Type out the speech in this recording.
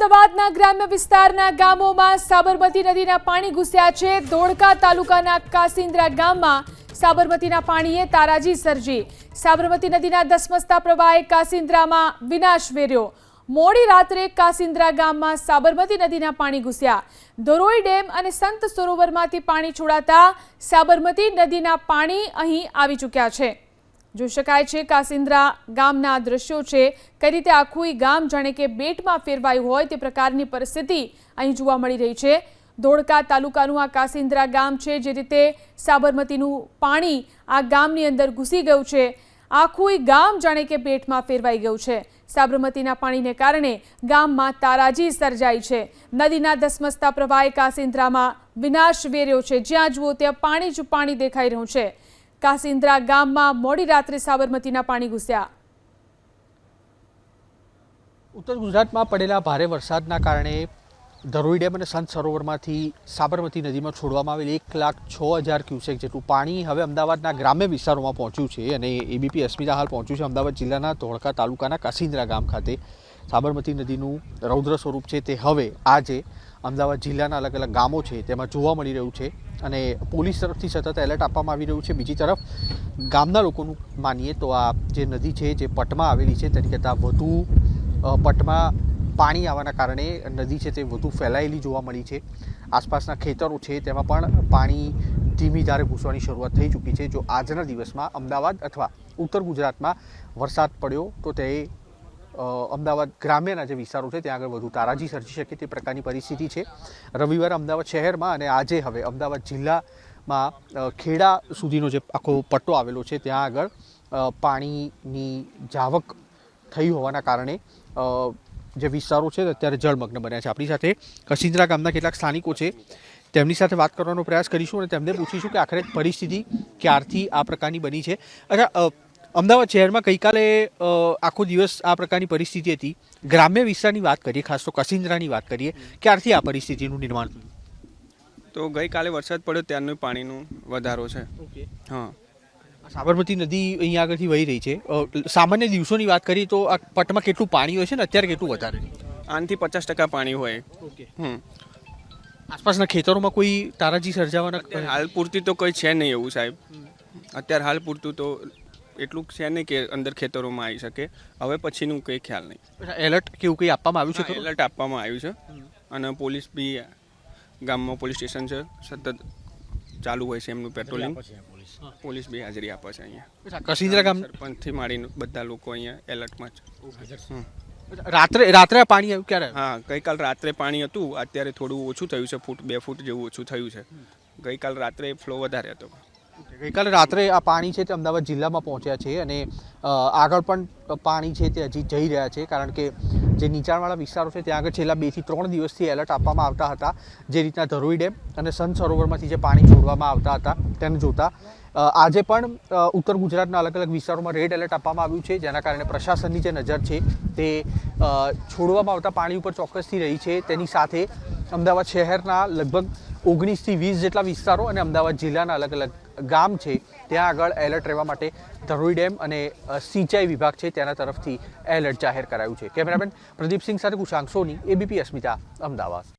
અમદાવાદના ગ્રામ્ય વિસ્તારના ગામોમાં સાબરમતી નદીના પાણી ઘૂસ્યા છે. ધોળકા તાલુકાના કાસિન્દ્રા ગામમાં સાબરમતીના પાણીએ તારાજી સર્જી. સાબરમતી નદીના ધસમસતા પ્રવાહે કાસિન્દ્રામાં વિનાશ વેર્યો. મોડી રાત્રે કાસિન્દ્રા ગામમાં સાબરમતી નદીના પાણી ઘૂસ્યા. ધરોઈ ડેમ અને સંત સરોવરમાંથી પાણી છોડાતા સાબરમતી નદીના પાણી અહીં આવી ચૂક્યા છે. જોઈ શકાય છે કાસિન્દ્રા ગામના દ્રશ્યો છે. કઈ રીતે આખું ગામ જાણે કે બેટમાં ફેરવાયું હોય તે પ્રકારની પરિસ્થિતિ અહીં જોવા મળી રહી છે. ધોળકા તાલુકાનું આ કાસિન્દ્રા ગામ છે જે રીતે સાબરમતીનું પાણી આ ગામની અંદર ઘૂસી ગયું છે. આખું ગામ જાણે કે પેટમાં ફેરવાઈ ગયું છે. સાબરમતીના પાણીને કારણે ગામમાં તારાજી સર્જાઈ છે. નદીના ધસમસતા પ્રવાહે કાસિન્દ્રામાં વિનાશ વેર્યો છે. જ્યાં જુઓ ત્યાં પાણી જ પાણી દેખાઈ રહ્યું છે. કાસિન્દ્રા ગામમાં મોડી રાત્રે સાબરમતીના પાણી ઘૂસ્યા. ઉત્તર ગુજરાતમાં પડેલા ભારે વરસાદના કારણે ધરોઈ ડેમ અને સંત સરોવરમાંથી સાબરમતી નદીમાં છોડવામાં આવેલ એક લાખ છ હજાર ક્યુસેક જેટલું પાણી હવે અમદાવાદના ગ્રામ્ય વિસ્તારોમાં પહોંચ્યું છે અને એબીપી અસ્મિતા હાલ પહોંચ્યું છે. અમદાવાદ જિલ્લાના ધોળકા તાલુકાના કાસિન્દ્રા ગામ ખાતે સાબરમતી નદીનું રૌદ્ર સ્વરૂપ છે તે હવે આજે અમદાવાદ જિલ્લાના અલગ અલગ ગામો છે, તેમાં જોવા મળી રહ્યું છે અને પોલીસ તરફથી સતત એલર્ટ આપવામાં આવી રહ્યું છે. બીજી તરફ, ગામના લોકોનું માનીએ તો આ જે નદી છે, જે પટમાં આવેલી છે, તેની કરતાં વધુ પટમાં પાણી આવવાના કારણે નદી છે તે વધુ ફેલાયેલી જોવા મળી છે. આસપાસના ખેતરો છે, તેમાં પણ પાણી ધીમી ધારે ઘૂસવાની શરૂઆત થઈ ચૂકી છે. જો આજના દિવસમાં અમદાવાદ અથવા ઉત્તર ગુજરાતમાં વરસાદ પડ્યો, તો તે અમદાવાદ ગ્રામ્યના જે વિસ્તારો છે, ત્યાં આગળ વધુ તારાજી સર્જી શકે તે પ્રકારની પરિસ્થિતિ છે. રવિવારે અમદાવાદ શહેરમાં અને આજે હવે અમદાવાદ જિલ્લામાં ખેડા સુધીનો જે આખો પટ્ટો આવેલો છે, ત્યાં આગળ પાણીની જાવક થઈ હોવાના કારણે જે વિસ્તારો છે, અત્યારે જળમગ્ન બન્યા છે. આપણી સાથે કસિન્દ્રા ગામના કેટલાક સ્થાનિકો છે. તેમની સાથે વાત કરવાનો પ્રયાસ કરીશું અને તેમને પૂછીશું કે આખરે પરિસ્થિતિ ક્યારથી આ પ્રકારની બની છે. અચ્છા અમદાવાદ શહેરમાં ગઈકાલે આખો દિવસ આ પ્રકારની પરિસ્થિતિ હતી. ગ્રામ્ય વિસ્તારની વાત કરીએ ખાસ તો કસિન્દ્રાની વાત કરીએ ક્યારથી આ પરિસ્થિતિનું નિર્માણ થયું? તો ગઈકાલે વરસાદ પડ્યો ત્યારનું પાણીનું વધારો છે. હા. સાબરમતી નદી અહીંયા આગળથી વહી રહી છે. સામાન્ય દિવસોની વાત કરીએ તો આ પટમાં કેટલું પાણી હોય છે ને અત્યારે કેટલું વધારે આનથી પચાસ ટકા પાણી હોય. આસપાસના ખેતરોમાં કોઈ તારાજી સર્જાવાના હાલ પૂરતી તો કોઈ છે નહીં એવું સાહેબ. અત્યારે હાલ પૂરતું તો એટલું છે નહીં કે અંદર ખેતરોમાં આવી શકે. હવે પછીનું કંઈ ખ્યાલ નહીં. એલર્ટ કેવું કંઈ આપવામાં આવ્યું છે એલર્ટ આપવામાં આવ્યું છે. અને પોલીસ બી ગામમાં પોલીસ સ્ટેશન છે સતત ચાલુ હોય છે એમનું પેટ્રોલિંગ. પોલીસ. બી હાજરી આપે છે અહીંયા. કસિન્દ્રા ગામ સરપંચથી માંડીને બધા લોકો અહીંયા એલર્ટમાં છે. રાત્રે રાત્રે પાણી આવ્યું ક્યારે? હા ગઈકાલ રાત્રે પાણી હતું. અત્યારે થોડું ઓછું થયું છે ફૂટ બે ફૂટ જેવું ઓછું થયું છે. ગઈકાલ રાત્રે ફ્લો વધારે હતો. ગઈકાલે રાત્રે આ પાણી છે તે અમદાવાદ જિલ્લામાં પહોંચ્યા છે અને આગળ પણ પાણી છે તે હજી જઈ રહ્યા છે, કારણ કે જે નીચાણવાળા વિસ્તારો છે ત્યાં આગળ છેલ્લા બેથી ત્રણ દિવસથી એલર્ટ આપવામાં આવતા હતા, જે રીતના ધરોઈ ડેમ અને સંત સરોવરમાંથી જે પાણી છોડવામાં આવતા હતા તેને જોતા આજે પણ ઉત્તર ગુજરાતના અલગ અલગ વિસ્તારોમાં રેડ એલર્ટ આપવામાં આવ્યું છે, જેના કારણે પ્રશાસનની જે નજર છે તે છોડવામાં આવતા પાણી ઉપર ચોક્કસથી રહી છે. તેની સાથે અમદાવાદ શહેરના લગભગ ઓગણીસથી વીસ જેટલા વિસ્તારો અને અમદાવાદ જિલ્લાના અલગ અલગ ગામ છે, ત્યાં આગળ એલર્ટ રહેવા માટે ધરોઈ ડેમ અને સિંચાઈ વિભાગ છે તેના તરફથી એલર્ટ જાહેર કરાયું છે. કેમેરામેન પ્રદીપસિંહ સાથે કુશાંક સોની, એબીપી અસ્મિતા, અમદાવાદ.